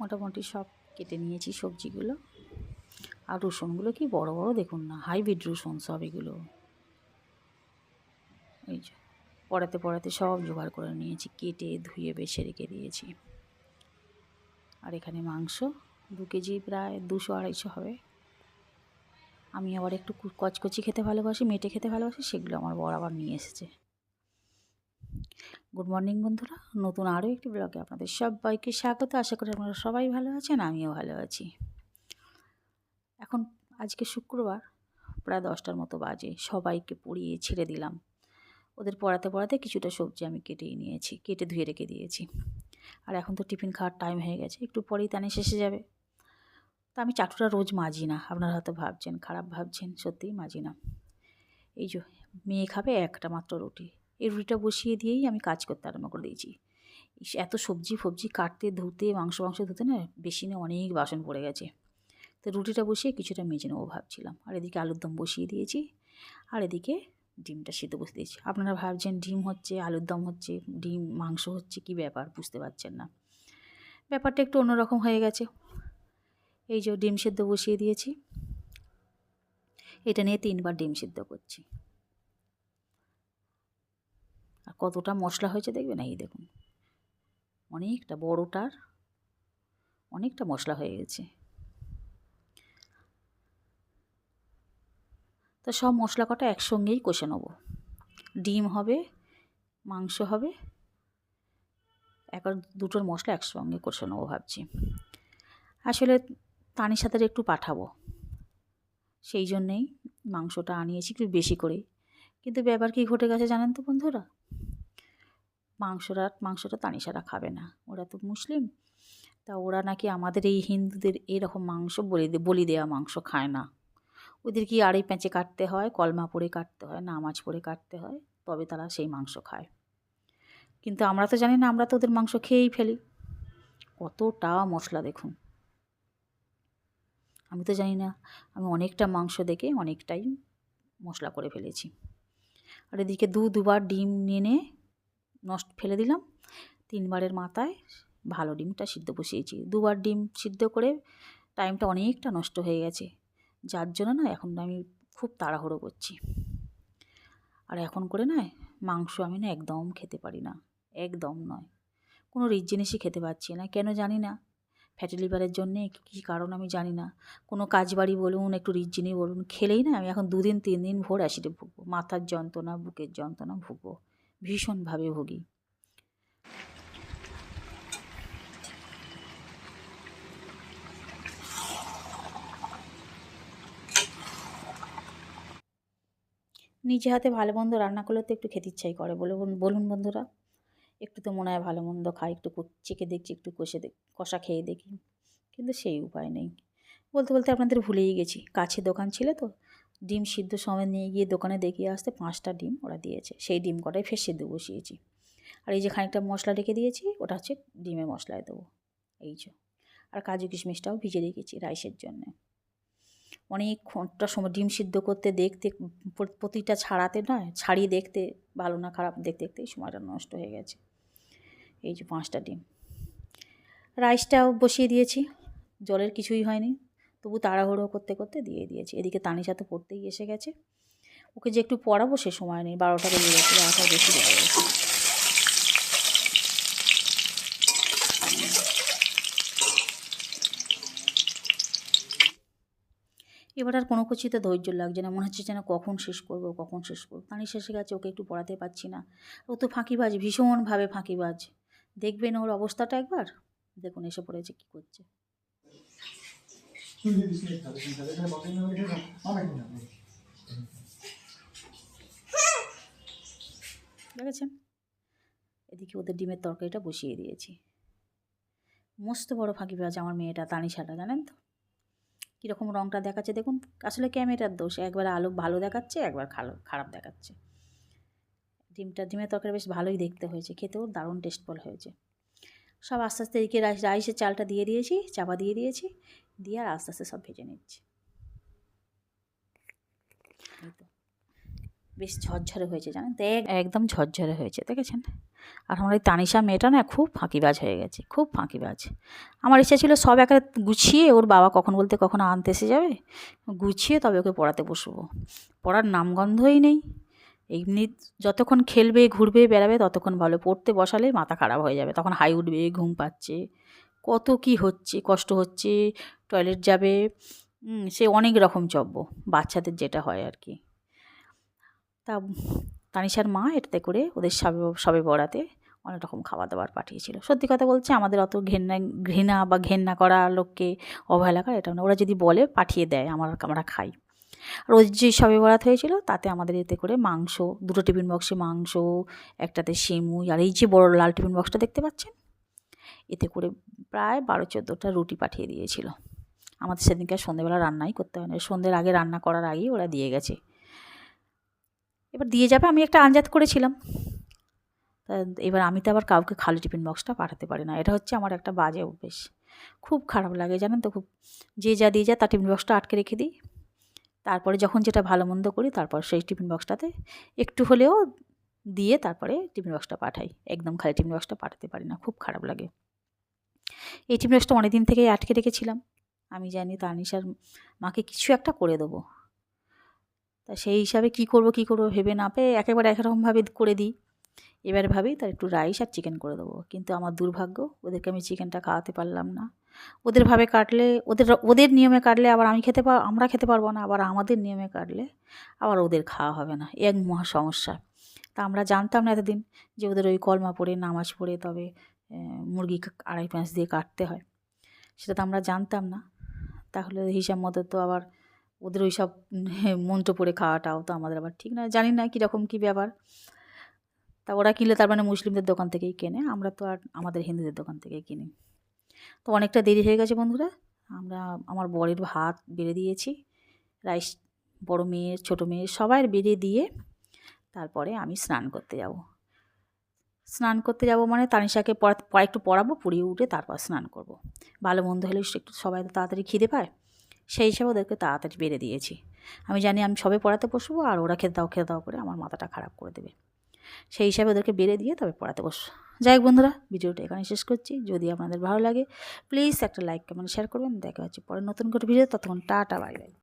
মোটামুটি সব কেটে নিয়েছি সবজিগুলো। আর রসুনগুলো কি বড় বড় দেখুন না, হাইব্রিড রসুন সব এগুলো। এই যে, পড়াতে পড়াতে সব জোগাড় করে নিয়েছি, কেটে ধুয়ে বেছে রেখে দিয়েছি। আর এখানে মাংস দু কেজি প্রায় দুশো আড়াইশো হবে। আমি আবার একটু কচকচি খেতে ভালোবাসি, মেটে খেতে ভালোবাসি, সেগুলো আমার বর আবার নিয়ে এসেছে। গুড মর্নিং বন্ধুরা। নতুন আরও একটি ব্লগে আপনাদের সবাইকে স্বাগত। আশা করি আপনারা সবাই ভালো আছেন, আমিও ভালো আছি। এখন আজকে শুক্রবার, প্রায় দশটার মতো বাজে। সবাইকে পড়িয়ে ছেড়ে দিলাম। ওদের পড়াতে পড়াতে কিছুটা সবজি আমি কেটেই নিয়েছি, কেটে ধুয়ে রেখে দিয়েছি। আর এখন তো টিফিন খাওয়ার টাইম হয়ে গেছে, একটু পরেই তানে শেষে যাবে। তা আমি চাটুটা রোজ মাজি না, আপনারা হয়তো ভাবছেন, খারাপ ভাবছেন, সত্যিই মাজি না। এই যে, মেয়ে খাবে একটা মাত্র রুটি। এই রুটিটা বসিয়ে দিয়েই আমি কাজ করতে আরম্ভ করে দিয়েছি। এত সবজি ফবজি কাটতে, ধুতে, মাংস মাংস ধুতে না বেশি না অনেক বাসন পড়ে গেছে। তো রুটিটা বসিয়ে কিছুটা মেজে নেব ভাবছিলাম। আর এদিকে আলুর দম বসিয়ে দিয়েছি। আর এদিকে ডিমটা সিদ্ধ বসে দিয়েছি। আপনারা ভাবছেন ডিম হচ্ছে, আলুর দম হচ্ছে, ডিম, মাংস হচ্ছে, কি ব্যাপার? বুঝতে পারছেন না। ব্যাপারটা একটু অন্যরকম হয়ে গেছে। এই যে ডিম সেদ্ধ বসিয়ে দিয়েছি। এটা নিয়ে তিনবার ডিম সেদ্ধ করছি। কতটা মশলা হয়েছে দেখবেন? এই দেখুন। অনেকটা বড়টার অনেকটা মশলা হয়ে গেছে। তো সব মশলা কটা একসঙ্গেই কষে নেব। ডিম হবে, মাংস হবে একবার দুটোর মশলা একসঙ্গে কষে নেব ভাবছি। আসলে তানির সাথে একটু পাঠাবো, সেই জন্যেই মাংসটা আনিয়েছি একটু বেশি করে কিন্তু ব্যাপার কী ঘটে গেছে জানেন তো বন্ধুরা? মাংসটা মাংসটা তানিশারা খাবে না। ওরা তো মুসলিম। তা ওরা নাকি আমাদের এই হিন্দুদের এরকম মাংস বলি বলি দেওয়া মাংস খায় না। ওদের কি আড়াই প্যাঁচে কাটতে হয়, কলমা পরে কাটতে হয়, নামাজ পড়ে কাটতে হয়? তবে তারা সেই মাংস খায়। কিন্তু আমরা তো জানি না, আমরা তো ওদের মাংস খেয়েই ফেলি। কতটা মশলা দেখুন। আমি তো জানি না, আমি অনেকটা মাংস দেখে অনেকটাই মশলা করে ফেলেছি। আর এদিকে দু দুবার ডিম নিয়ে নষ্ট ফেলে দিলাম। তিনবারের মাথায় ভালো ডিমটা সিদ্ধ বসিয়েছি। দুবার ডিম সিদ্ধ করে টাইমটা অনেকটা নষ্ট হয়ে গেছে। যার জন্য না এখন আমি খুব তাড়াহুড়ো করছি। আর এখন করে না মাংস আমি না একদম খেতে পারি না। একদম নয়। কোনো রিচ জিনিসই খেতে পারছি না। কেন জানি না? ফ্যাটি লিভারের জন্যে কী কারণ আমি জানি না। কোনো কাজ বাড়ি বলুন, একটু রিচ জিনিস বলুন, খেলেই না আমি এখন দুদিন তিন দিন ভোর অ্যাসিডে ভুগবো। মাথার যন্ত্রণা, বুকের যন্ত্রণা ভুগবো। ভীষণভাবে ভুগি। নিজে হাতে ভালো মন্দ রান্না করলে তো একটু খেতে ইচ্ছাই করে। বলে বলুন বন্ধুরা, একটু তো মনে হয় ভালো মন্দ খাই, একটু চেখে দেখছি, একটু কষে দেখ কষা খেয়ে দেখি। কিন্তু সেই উপায় নেই। বলতে বলতে আপনাদের ভুলেই গেছি। কাছে দোকান ছিল তো ডিম সিদ্ধ সময় নিয়ে গিয়ে দোকানে দেখিয়ে আসতে পাঁচটা ডিম ওরা দিয়েছে। সেই ডিম কটাই ফের সিদ্ধ বসিয়েছি। আর এই যে খানিকটা মশলা রেখে দিয়েছি, ওটা হচ্ছে ডিমের মশলায় দেবো। এই যে। আর কাজু কিশমিশটাও ভিজে রেখেছি রাইসের জন্য। অনেক ঘণ্টা সময় ডিম সিদ্ধ করতে দেখতে, প্রতিটা ছাড়াতে নয়, ছাড়িয়ে দেখতে ভালো না খারাপ দেখতে দেখতেই সময়টা নষ্ট হয়ে গেছে। এই যে পাঁচটা ডিম। রাইসটাও বসিয়ে দিয়েছি, জলের কিছুই হয়নি। তবু তাড়াহুড়ো করতে করতে দিয়ে দিয়েছি। এদিকে তানিশা তো পড়তেই এসে গেছে। ওকে যে একটু পড়াবো সে সময় নেই। বারোটা বেজে গেছে বারোটা বেশি বেজে গেছে। এবার আর কোনো কিছুতে ধৈর্য লাগছে না। মনে হচ্ছে যেন কখন শেষ করব, কখন শেষ করব। পানি শেষে গেছে, ওকে একটু পড়াতে পারছি না। ও তো ফাঁকিবাজ, ভীষণভাবে ফাঁকিবাজ। দেখবেন ওর অবস্থাটা একবার? দেখুন, এসে পড়েছে কী করছে। দেখেছেন? এদিকে ওদের ডিমের তরকারিটা বসিয়ে দিয়েছি। মস্ত বড় ফাঁকি ফাঁকিবাজ আমার মেয়েটা, তানিশাটা, জানেন তো? কীরকম রঙটা দেখাচ্ছে দেখুন। আসলে ক্যামেরার দোষ, একবার আলো ভালো দেখাচ্ছে, একবার খালো, খারাপ দেখাচ্ছে। ডিমটা, ডিমের তরকারি বেশ ভালোই দেখতে হয়েছে, খেতেও দারুণ টেস্টফুল হয়েছে। সব আস্তে আস্তে এদিকে রাইস রাইসের চালটা দিয়ে দিয়েছি, চাপা দিয়ে দিয়েছি। দিয়ে আর আস্তে আস্তে সব ভেজে নিচ্ছি। বেশ ঝরঝরে হয়েছে জানেন? তো একদম ঝরঝরে হয়েছে, দেখেছেন? আর আমার এই তানিশা মেয়েটা না খুব ফাঁকিবাজ হয়ে গেছে, খুব ফাঁকিবাজ আমার ইচ্ছা ছিল সব একা গুছিয়ে ওর বাবা কখন বলতে কখন আনতে এসে যাবে, গুছিয়ে তবে ওকে পড়াতে বসবো। পড়ার নামগন্ধই নেই। এমনি যতক্ষণ খেলবে, ঘুরবে, বেড়াবে, ততক্ষণ ভালো, পড়তে বসালে মাথা খারাপ হয়ে যাবে, তখন হাই উঠবে, ঘুম পাচ্ছে। কত কি হচ্ছে, কষ্ট হচ্ছে, টয়লেট যাবে সে অনেক রকম চব্য বাচ্চাদের যেটা হয় আর কি। তা তানিশার মা এটাতে করে ওদের সবে সবে বড়াতে অনেক রকম খাবার দাবার পাঠিয়েছিল। সত্যি কথা বলছে আমাদের অত ঘেন্না, ঘৃণা বা ঘেন্না করা লোককে অবহেলা করা এটা না। ওরা যদি বলে পাঠিয়ে দেয়, আমার, আমরা খাই। রোজ যে সবে বরাত হয়েছিল, তাতে আমাদের এতে করে মাংস, দুটো টিফিন বক্সে মাংস, একটাতে সিমুই, আর এই যে বড় লাল টিফিন বক্সটা দেখতে পাচ্ছেন? এতে করে প্রায় বারো চোদ্দোটা রুটি পাঠিয়ে দিয়েছিল। আমাদের সেদিনকে আর সন্ধেবেলা রান্নাই করতে হয় না। সন্ধ্যের আগে রান্না করার আগেই ওরা দিয়ে গেছে। এবার দিয়ে যাবে, আমি একটা আঞ্জাত করেছিলাম। তা এবার আমি তো আবার কাউকে খালি টিফিন বক্সটা পাঠাতে পারি না। এটা হচ্ছে আমার একটা বাজে অভ্যেস। খুব খারাপ লাগে জানেন তো, খুব যে যা দিয়ে যায় তার টিফিন বক্সটা আটকে রেখে দিই। তারপরে যখন যেটা ভালো মন্দ করি, তারপর সেই টিফিন বক্সটাতে একটু হলেও দিয়ে তারপরে টিফিন বক্সটা পাঠাই। একদম খালি টিফিন বক্সটা পাঠাতে পারি না, খুব খারাপ লাগে। এই টিফিন বক্সটা অনেক দিন থেকেই আটকে রেখেছিলাম। আমি জানি তানিশার মাকে কিছু একটা করে দেবো। তা সেই হিসাবে কি করব কি করব ভেবে না পেয়ে একেবারে একরকমভাবে করে দিই। এবার ভাবি তার একটু রাইস আর চিকেন করে দেবো। কিন্তু আমার দুর্ভাগ্য, ওদেরকে আমি চিকেনটা খাওয়াতে পারলাম না। ওদের ভাবে কাটলে, ওদের ওদের নিয়মে কাটলে আবার আমি খেতে পার আমরা খেতে পারব না, আবার আমাদের নিয়মে কাটলে আবার ওদের খাওয়া হবে না। এক মহা সমস্যা। তা আমরা জানতাম না এতদিন যে ওদের ওই কলমা পড়ে, নামাজ পড়ে তবে মুরগি আড়াই পাঁচ দিয়ে কাটতে হয়। সেটা তো আমরা জানতাম না। তাহলে হিসাব মতো তো আবার ওদের ওই সব মন্ত্র পড়ে খাওয়াটাও তো আমাদের আবার ঠিক না। জানি না কীরকম কী ব্যাপার। তা ওরা কিনলে তার মানে মুসলিমদের দোকান থেকেই কেনে, আমরা তো আর আমাদের হিন্দুদের দোকান থেকেই কিনি। তো অনেকটা দেরি হয়ে গেছে বন্ধুরা। আমরা, আমার বরের ভাত বেড়ে দিয়েছি। রাইস, বড় মেয়ের, ছোটো মেয়ের সবার বেড়ে দিয়ে তারপরে আমি স্নান করতে যাব। স্নান করতে যাব মানে তানিশাকে পড়া একটু পড়াবো, পড়িয়ে উঠে তারপর স্নান করব। ভালো মন্দ হলে একটু সবাই তো তাড়াতাড়ি খিদে পায়। সেই হিসাবে ওদেরকে তাড়াতাড়ি বেড়ে দিয়েছি। আমি জানি আমি সবে পড়াতে বসবো আর ওরা খেতে দাও খেতে দাও করে আমার মাথাটা খারাপ করে দেবে। সেই হিসাবে ওদেরকে বেড়ে দিয়ে তবে পড়াতে বসবো যাই হোক বন্ধুরা, ভিডিওটা এখানে শেষ করছি। যদি আপনাদের ভালো লাগে প্লিজ একটা লাইক কমেন্ট শেয়ার করবেন। দেখা হচ্ছে পরে নতুন করে ভিডিও ততক্ষণ টাটা বাই বাই